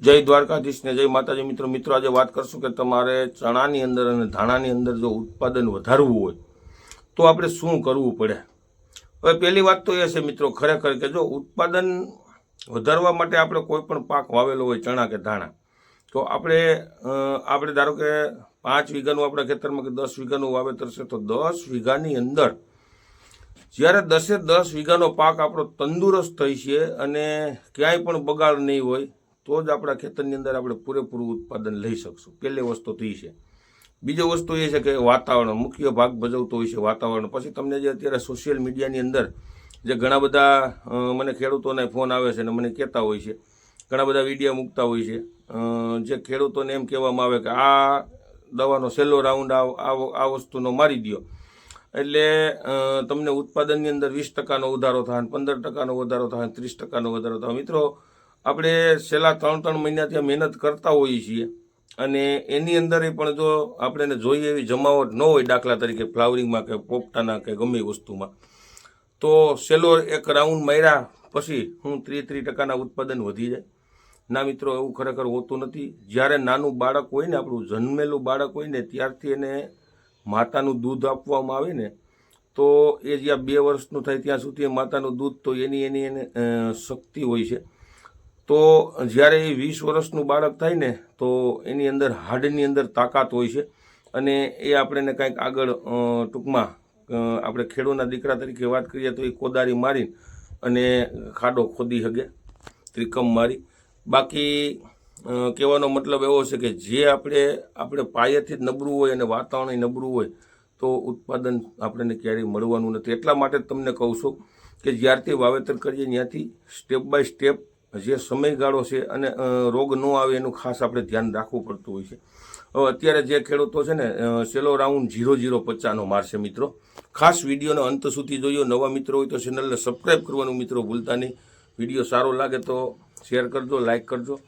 જય દ્વારકાધીશને જય માતાજી. મિત્રો મિત્રો, આજે વાત કરશું કે તમારે ચણાની અંદર અને ધાણાની અંદર જો ઉત્પાદન વધારવું હોય, તો આપણે શું કરવું પડે? હવે પહેલી વાત તો એ છે, મિત્રો, ખરેખર કે જો ઉત્પાદન વધારવા માટે આપણે કોઈ પણ પાક વાવેલો હોય, ચણા કે ધાણા, તો આપણે આપણે ધારો કે પાંચ વીઘાનું આપણા ખેતરમાં કે દસ વીઘાનું વાવેતર છે, તો દસ વીઘાની અંદર જ્યારે દસે દસ વીઘાનો પાક આપણો તંદુરસ્ત થઈ છે અને ક્યાંય પણ બગાડ નહીં હોય તો જ આપણા ખેતરની અંદર આપણે પૂરેપૂરું ઉત્પાદન લઈ શકશું. પહેલી વસ્તુ તો એ છે? બીજો વસ્તુ એ છે કે વાતાવરણ, મુખ્ય ભાગ ભજવતો હોય છે વાતાવરણ. પછી તમને જે અત્યારે સોશિયલ મીડિયાની અંદર જે ઘણા બધા મને ખેડૂતોને ફોન આવે છે અને મને કહેતા હોય છે, ઘણા બધા વીડિયો મૂકતા હોય છે જે ખેડૂતોને એમ કહેવામાં આવે કે આ દવાનો છેલ્લો રાઉન્ડ આ વસ્તુનો મારી દ્યો. એટલે તમને ઉત્પાદનની અંદર વીસ ટકાનો વધારો થાય પંદર ટકાનો વધારો થાય ત્રીસ ટકાનો વધારો થાય. મિત્રો આપણે છેલ્લા ત્રણ ત્રણ મહિનાથી મહેનત કરતા હોઈએ છીએ. અને એની અંદર પણ જો આપણે જોઈએ એવી જમાવટ ન હોય દાખલા તરીકે ફ્લાવરિંગમાં કે પોપટાના કે ગમે વસ્તુમાં, તો છેલ્લો એક રાઉન્ડ માર્યા પછી હું ત્રીસ ત્રીસ ટકાના ઉત્પાદન વધી જાય. ના મિત્રો, એવું ખરેખર હોતું નથી. જ્યારે નાનું બાળક હોય ને, આપણું જન્મેલું બાળક હોય ને, ત્યારથી એને માતાનું દૂધ આપવામાં આવે ને, તો એ જ્યાં બે વર્ષનું થાય ત્યાં સુધી માતાનું દૂધ તો એની એની એને શક્તિ હોય છે. તો જ્યારે એ વીસ વર્ષનું બાળક થાય ને, તો એની અંદર હાડની અંદર તાકાત હોય છે. અને એ આપણને કંઈક આગળ ટૂંકમાં આપણે ખેડૂતના દીકરા તરીકે વાત કરીએ તો એ કોદારી મારીને અને ખાડો ખોદી શકે ત્રિકમ મારી. બાકી કહેવાનો મતલબ એવો છે કે જે આપણે આપણે પાયેથી જ નબળું હોય અને વાતાવરણ નબળું હોય, તો ઉત્પાદન આપણને ક્યારેય મળવાનું નથી. એટલા માટે જ તમને કહું છું કે જ્યારથી વાવેતર કરીએ, ત્યાંથી સ્ટેપ બાય સ્ટેપ જે સમયગાળો છે અને રોગ ન આવે એનું ખાસ આપણે ધ્યાન રાખવું પડતું હોય છે. હવે અત્યારે જે ખેડૂતો છે ને છેલ્લો રાઉન્ડ ઝીરો ઝીરો પચાસનો મારશે મિત્રો. ખાસ વિડીયોનો અંત સુધી જોયો. નવા મિત્રો હોય તો ચેનલને સબસ્ક્રાઈબ કરવાનું મિત્રો ભૂલતા નહીં. વીડિયો સારો લાગે તો શેર કરજો લાઇક કરજો.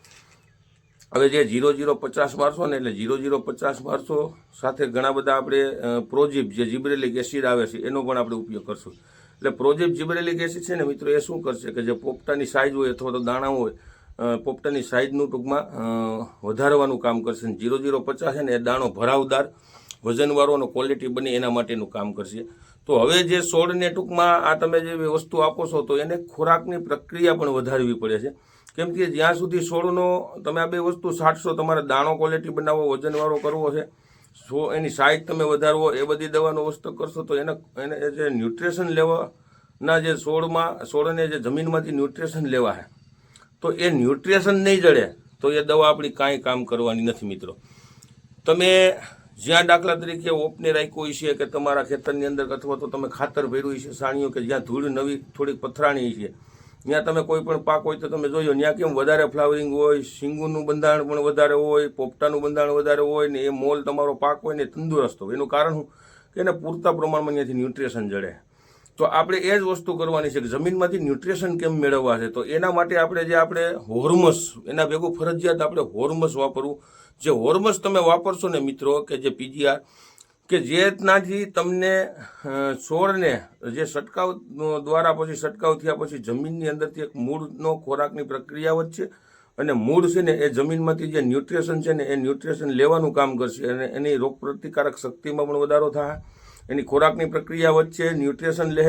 હવે જે જીરો જીરો પચાસ મારશો ને, એટલે ઝીરો ઝીરો પચાસ મારશો સાથે ઘણા બધા આપણે પ્રોજીપ જે જીબ્રેલિક એસિડ આવે છે, એનો પણ આપણે ઉપયોગ કરશું. એટલે પ્રોજેક્ટ જીબ્રેલિક એસિડ છે ને મિત્રો, એ શું કરશે કે જે પોપટાની સાઇઝ હોય અથવા તો દાણા હોય પોપટાની સાઇઝનું ટૂંકમાં વધારવાનું કામ કરશે જીરો જીરો પચાસ છે ને એ દાણો ભરાવદાર વજનવાળો અને ક્વોલિટી બને એના માટેનું કામ કરશે. તો હવે જે છોડને ટૂંકમાં આ તમે જે વસ્તુ આપો છો, તો એને ખોરાકની પ્રક્રિયા પણ વધારવી પડે છે. કેમ કે જ્યાં સુધી છોડનો તમે આ બે વસ્તુ છાંટશો તમારે દાણો ક્વોલિટી બનાવવો, વજનવાળો કરવો છે સો એની સાઇઝ તમે વધારવો, એ બધી દવાનો વસ્તુ કરશો તો એને એને જે ન્યુટ્રિશન લેવાના જે છોડમાં, છોડને જે જમીનમાંથી ન્યુટ્રિશન લેવા છે તો એ ન્યુટ્રિશન નહીં જડે, તો એ દવા આપણી કાંઈ કામ કરવાની નથી મિત્રો. તમે જ્યાં દાખલા તરીકે ઓપને રાખ્યું છે કે તમારા ખેતરની અંદર, અથવા તો તમે ખાતર ભર્યું છે સાણીઓ કે જ્યાં ધૂળ નવી, થોડીક પથરાણી છે ત્યાં તમે કોઈ પણ પાક હોય તો તમે જોયો ત્યાં કેમ વધારે ફ્લાવરિંગ હોય, શીંગુનું બંધારણ પણ વધારે હોય, પોપટાનું બંધારણ વધારે હોય ને એ મોલ તમારો પાક હોય ને તંદુરસ્ત હોય. એનું કારણ શું? કે એને પૂરતા પ્રમાણમાં ત્યાંથી ન્યુટ્રિશન જડે. તો આપણે એ જ વસ્તુ કરવાની છે કે જમીનમાંથી ન્યુટ્રિશન કેમ મેળવવા છે? તો એના માટે આપણે જે આપણે હોર્મસ એના ભેગું ફરજિયાત આપણે હોર્મસ વાપરવું. જે હોર્મસ તમે વાપરશો ને મિત્રો, કે જે પીજીઆર કે જેનાથી તમને છોડને જે છંટકાવ દ્વારા પછી છંટકાવ થયા પછી જમીનની અંદરથી એક મૂળનો ખોરાકની પ્રક્રિયા વધશે અને મૂળ છે ને એ જમીનમાંથી જે ન્યુટ્રિશન છે ને એ ન્યુટ્રિશન લેવાનું કામ કરશે અને એની રોગ પ્રતિકારક શક્તિમાં પણ વધારો થાય. એની ખોરાકની પ્રક્રિયા વચ્ચે ન્યુટ્રિશન લે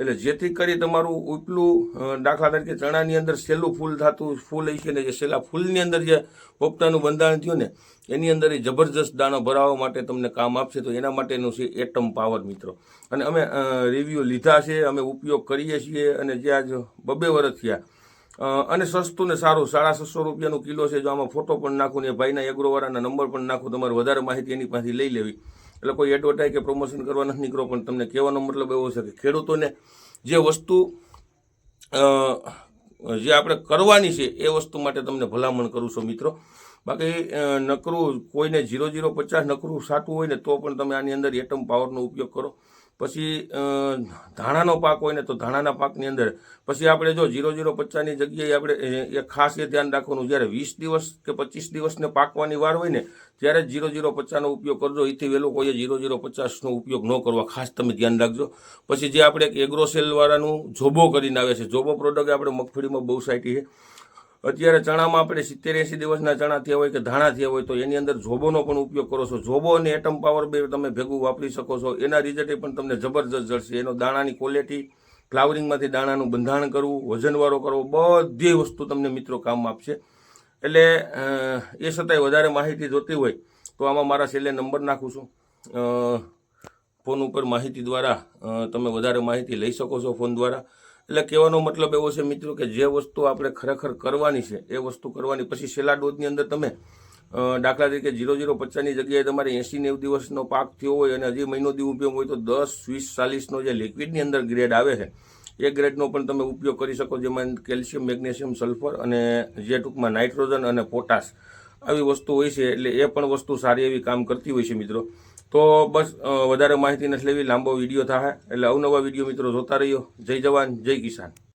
એટલે જેથી કરી તમારું ઉપલું દાખલા તરીકે ચણાની અંદર છેલ્લું ફૂલ થતું, ફૂલ છે ને જે છેલ્લા ફૂલની અંદર જે પોપટાનું બંધારણ થયું ને, એની અંદર એ જબરજસ્ત દાણો ભરાવવા માટે તમને કામ આપશે. તો એના માટેનું છે એટમ પાવર, મિત્રો. અને અમે રિવ્યૂ લીધા છે, અમે ઉપયોગ કરીએ છીએ અને જે આજ બબે વર્ષ થયા. અને સસ્તું ને સારું, સાડા છસો રૂપિયાનું કિલો છે, જો આમાં ફોટો પણ નાખું ને ભાઈના એગ્રોવાળાના નંબર પણ નાખું, તમારે વધારે માહિતી એની પાસેથી લઈ લેવી. એટલે કોઈ એડવર્ટાઇઝ કે પ્રમોશન કરવા નથી નીકળો, પણ તમને કહેવાનો મતલબ એવો છે કે ખેડૂતોને જે વસ્તુ જે આપણે કરવાની છે એ વસ્તુ માટે તમને ભલામણ કરું છું મિત્રો. બાકી નકરું કોઈને જીરો ઝીરો પચાસ, નકરું સાટું હોય ને તો પણ તમે આની અંદર એટમ પાવરનો ઉપયોગ કરો. પછી ધાણાનો પાક હોય ને તો ધાણાના પાકની અંદર, પછી આપણે જો ઝીરો ઝીરો પચાસની જગ્યાએ આપણે, એ- ખાસ એ ધ્યાન રાખવાનું, જ્યારે વીસ દિવસ કે પચીસ દિવસને પાકવાની વાર હોય ને, ત્યારે ઝીરો જીરો પચાસનો ઉપયોગ કરજો. એથી વહેલું કોઈએ ઝીરો ઝીરો પચાસનો ઉપયોગ ન કરવા, ખાસ તમે ધ્યાન રાખજો. પછી જે આપણે એક એગ્રોસેલવાળાનું જોબો કરીને આવે છે, જોબો પ્રોડક્ટ આપણે મગફળીમાં બહુ સાઈટી છે. અત્યારે ચણામાં આપણે સિત્તેર એંસી દિવસના ચણા થયા હોય કે ધાણા થયા હોય તો એની અંદર જોબોનો પણ ઉપયોગ કરો છો. જોબો અને એટમ પાવર બે તમે ભેગું વાપરી શકો છો. એના રિઝલ્ટે પણ તમને જબરજસ્ત જળશે એનો દાણાની ક્વોલિટી ફ્લાવરિંગમાંથી દાણાનું બંધારણ કરવું વજનવાળો કરવો, બધી વસ્તુ તમને મિત્રો કામ આપશે. એટલે એ છતાંય વધારે માહિતી જોતી હોય તો આમાં મારા છેલ્લે નંબર નાખું છું. ફોન ઉપર માહિતી દ્વારા તમે વધારે માહિતી લઈ શકો છો ફોન દ્વારા. એટલે કહેવાનો મતલબ એવો છે મિત્રો કે જે વસ્તુ આપણે ખરેખર કરવાની છે, એ વસ્તુ કરવાની. પછી છેલ્લા ડોઝની અંદર તમે દાખલા તરીકે જીરો જીરો પચાસની જગ્યાએ તમારે એંસી નેવું દિવસનો પાક થયો હોય અને હજી મહિનો દી ઉપયોગ હોય તો દસ, વીસ, ચાલીસનો જે લિક્વિડની અંદર ગ્રેડ આવે છે, એ ગ્રેડનો પણ તમે ઉપયોગ કરી શકો જેમાં કેલ્શિયમ, મેગ્નેશિયમ, સલ્ફર અને જે ટૂંકમાં નાઇટ્રોજન અને પોટાશ આવી વસ્તુ હોય છે. એટલે એ પણ વસ્તુ સારી એવી કામ કરતી હોય છે મિત્રો. તો બસ વધારે માહિતી નથી લેવી, લાંબો વીડિયો થાય એટલે અવનવા વીડિયો મિત્રો જોતા રહ્યો જય જવાન, જય કિસાન.